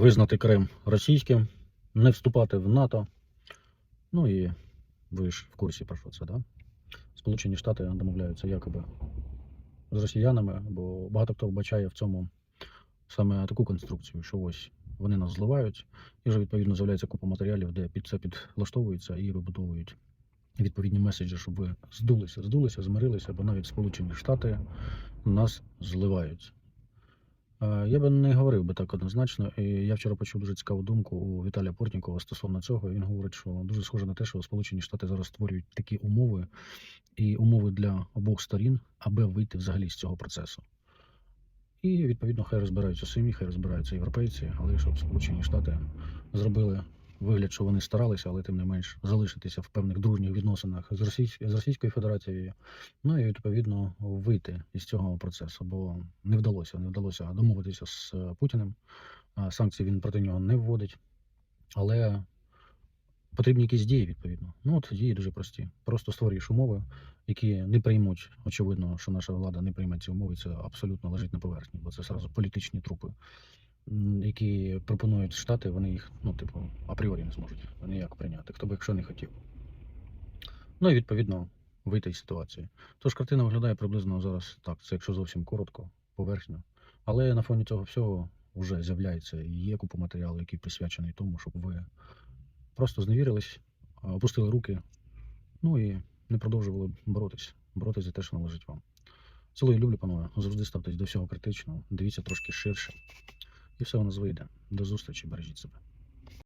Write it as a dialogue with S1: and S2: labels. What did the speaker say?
S1: визнати Крим російським, не вступати в НАТО. Ну і ви ж в курсі про що це, да? Сполучені Штати домовляються якоби з росіянами, бо багато хто вбачає в цьому саме таку конструкцію, що ось вони нас зливають, і вже відповідно з'являється купа матеріалів, де під це підлаштовується і вибудовують відповідні меседжі, щоб ви здулися, здулися, змирилися, бо навіть Сполучені Штати нас зливають. Е, Я би не говорив би так однозначно. І я вчора почув дуже цікаву думку у Віталія Портнікова стосовно цього. Він говорить, що дуже схоже на те, що Сполучені Штати зараз створюють такі умови і умови для обох сторін, аби вийти взагалі з цього процесу. І відповідно хай розбираються самі, хай розбираються європейці, але щоб Сполучені Штати зробили вигляд, що вони старалися, але тим не менш залишитися в певних дружніх відносинах з, Російсь... з Російською Федерацією. Ну і відповідно вийти із цього процесу, бо не вдалося, не вдалося домовитися з е, Путіним. Санкції він проти нього не вводить, але потрібні якісь дії відповідно. Ну от дії дуже прості. Просто створюєш умови, які не приймуть. Очевидно, що наша влада не прийме ці умови. Це абсолютно лежить на поверхні, бо це сразу політичні трупи, які пропонують штати. Вони їх, ну типу, апріорі не зможуть ніяк прийняти, хто б якщо не хотів. Ну і відповідно вийти із ситуації. Тож картина виглядає приблизно зараз так, це якщо зовсім коротко, поверхньо. Але на фоні цього всього вже з'являється і є купа матеріалу, який присвячений тому, щоб ви просто зневірились, опустили руки, ну і не продовжували боротись. Боротись за те, що належить вам. Цілую люблю, панове. Завжди ставтесь до всього критично, дивіться трошки ширше. І все у нас вийде. До зустрічі, бережіть себе.